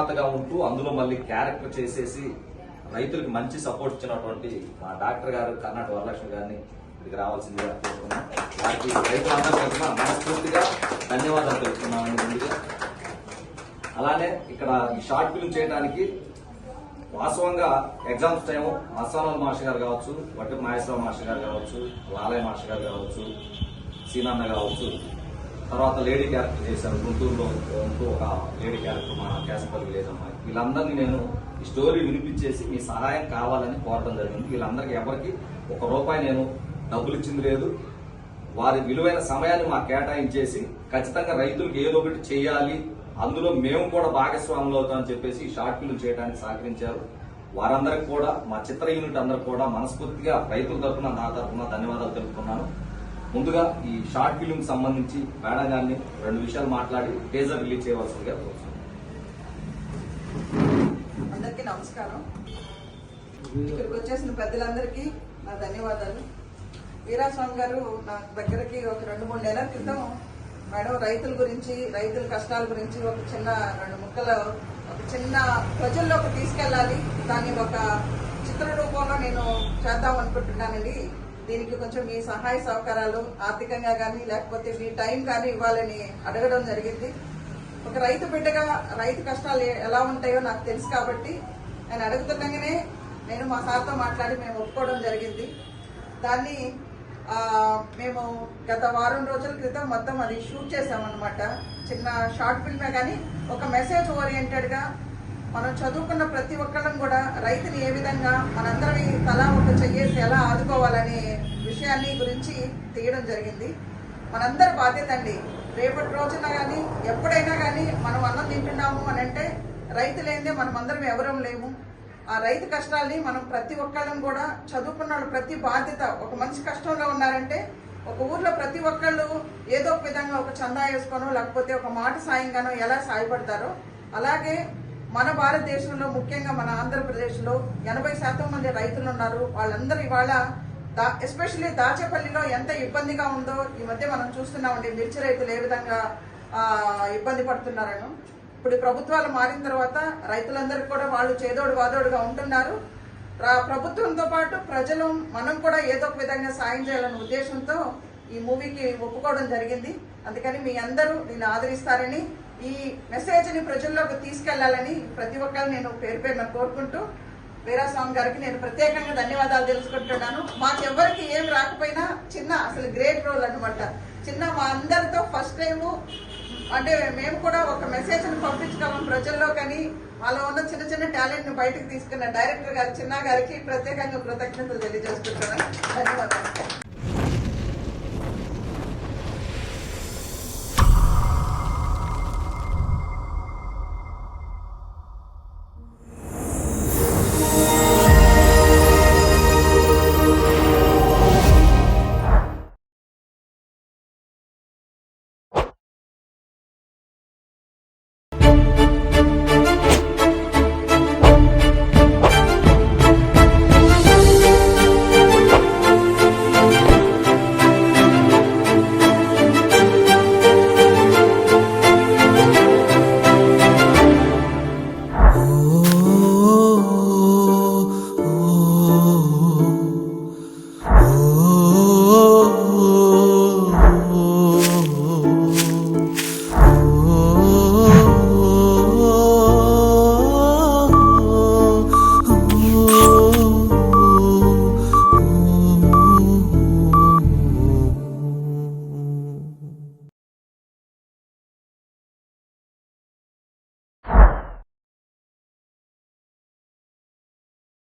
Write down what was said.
అందులో మళ్ళీ క్యారెక్టర్ చేసేసి రైతులకు మంచి సపోర్ట్ ఇచ్చినటువంటి మా డాక్టర్ గారు కర్ణాటక వరలక్ష్మి గారిని ఇక్కడికి రావాల్సిందిగా కోరుకున్నాం వారికి రైతులందరూ తరఫున మనస్ఫూర్తిగా ధన్యవాదాలు తెలుపుతున్నామండి ముందుగా. అలానే ఇక్కడ ఈ షార్ట్ ఫిల్మ్ చేయడానికి వాస్తవంగా ఎగ్జామ్స్ టైం అస్సాం మాస్టర్ గారు కావచ్చు వట్టి నాగేశ్వరరావు మాస్టర్ గారు కావచ్చు లాలయ మాస్టర్ గారు కావచ్చు సీనన్న కావచ్చు తర్వాత లేడీ క్యారెక్టర్ చేశాను గుంటూరులో ఉంటూ ఒక లేడీ క్యారెక్టర్ మా కేసపల్లి విలేజ్ అమ్మాయి వీళ్ళందరినీ నేను ఈ స్టోరీ వినిపించేసి మీ సహాయం కావాలని కోరడం జరిగింది. వీళ్ళందరికీ ఎవరికి ఒక రూపాయి నేను డబ్బులు ఇచ్చింది లేదు. వారి విలువైన సమయాన్ని మాకు కేటాయించేసి ఖచ్చితంగా రైతులకు ఏదో ఒకటి చేయాలి. అందులో మేము కూడా భాగస్వాములు అవుతామని చెప్పేసి ఈ షార్ట్ ఫిల్మ్ చేయడానికి సహకరించారు. వారందరికి కూడా మా చిత్ర యూనిట్ అందరికి కూడా మనస్ఫూర్తిగా రైతుల తరఫున నా తరఫున ధన్యవాదాలు తెలుపుతున్నాను. ముందుగా ఈ షార్ట్ ఫిల్మ్ సంబంధించి మేడం గారిని రెండు విషయాలు మాట్లాడి టేజర్ రిలీజ్ చేయవలసిందిగా కోరుతున్నాను అందరికీ నమస్కారం. ఇక్కడికి వచ్చేసిన పెద్దలందరికీ నా ధన్యవాదాలు. వీరాస్వామి గారు నా దగ్గరికి ఒక రెండు మూడు నెలల క్రితం మేడం రైతుల గురించి రైతుల కష్టాల గురించి ఒక చిన్న రెండు ముక్కలు ఒక చిన్న ప్రజల్లోకి తీసుకెళ్ళాలి. దాన్ని ఒక చిత్ర రూపంలో నేను చేద్దాం అనుకుంటున్నానండి. దీనికి కొంచెం మీ సహాయ సహకారాలు ఆర్థికంగా కానీ లేకపోతే మీ టైం కానీ ఇవ్వాలని అడగడం జరిగింది. ఒక రైతు బిడ్డగా రైతు కష్టాలు ఎలా ఉంటాయో నాకు తెలుసు కాబట్టి నేను అడుగుతుండగానే నేను మా సార్తో మాట్లాడి మేము ఒప్పుకోవడం జరిగింది. దాన్ని మేము గత వారం రోజుల క్రితం మొత్తం అది షూట్ చేసామన్నమాట చిన్న షార్ట్ ఫిల్మే కానీ ఒక మెసేజ్ ఓరియంటెడ్గా మనం చదువుకున్న ప్రతి ఒక్కళ్ళం కూడా రైతుని ఏ విధంగా మనందరం తలా ఒక చెయ్యేసి ఎలా ఆదుకోవాలని విషయాన్ని గురించి తీయడం జరిగింది. మనందరి బాధ్యత అండి. రేపటి రోజున కానీ ఎప్పుడైనా కానీ మనం అన్నం తింటున్నాము అని అంటే రైతు లేనిదే మనం అందరం ఎవరం లేము. ఆ రైతు కష్టాల్ని మనం ప్రతి ఒక్కళ్ళం కూడా చదువుకున్న వాళ్ళు ప్రతి బాధ్యత ఒక మనిషి కష్టంలో ఉన్నారంటే ఒక ఊర్లో ప్రతి ఒక్కళ్ళు ఏదో ఒక విధంగా ఒక చందా వేసుకోనో లేకపోతే ఒక మాట సాయంగానో ఎలా సాయపడతారో అలాగే మన భారతదేశంలో ముఖ్యంగా మన ఆంధ్రప్రదేశ్లో ఎనభై శాతం మంది రైతులు ఉన్నారు. వాళ్ళందరూ ఇవాళ దా ఎస్పెషల్లీ దాచేపల్లిలో ఎంత ఇబ్బందిగా ఉందో ఈ మధ్య మనం చూస్తున్నామండి. మిర్చి రైతులు ఏ విధంగా ఇబ్బంది పడుతున్నారను. ఇప్పుడు ప్రభుత్వాలు మారిన తర్వాత రైతులందరికీ కూడా వాళ్ళు చేదోడు వాదోడుగా ఉంటున్నారు. ప్రభుత్వంతో పాటు ప్రజలు మనం కూడా ఏదో ఒక విధంగా సాయం చేయాలనే ఉద్దేశంతో ఈ మూవీకి ఒప్పుకోవడం జరిగింది. అందుకని మీ అందరూ దీన్ని ఆదరిస్తారని ఈ మెసేజ్ని ప్రజల్లోకి తీసుకెళ్ళాలని ప్రతి ఒక్కరు నేను పేరు పేరున కోరుకుంటూ వీరాస్వామి గారికి నేను ప్రత్యేకంగా ధన్యవాదాలు తెలుసుకుంటున్నాను. మాకెవ్వరికి ఏం రాకపోయినా చిన్న అసలు గ్రేట్ రోల్ అనమాట చిన్న మా అందరితో ఫస్ట్ టైము అంటే మేము కూడా ఒక మెసేజ్ని పంపించగలం ప్రజల్లో కానీ వాళ్ళలో ఉన్న చిన్న చిన్న టాలెంట్ని బయటకు తీసుకున్న డైరెక్టర్ గారు చిన్న గారికి ప్రత్యేకంగా కృతజ్ఞతలు తెలియజేసుకుంటున్నాను. ధన్యవాదాలు.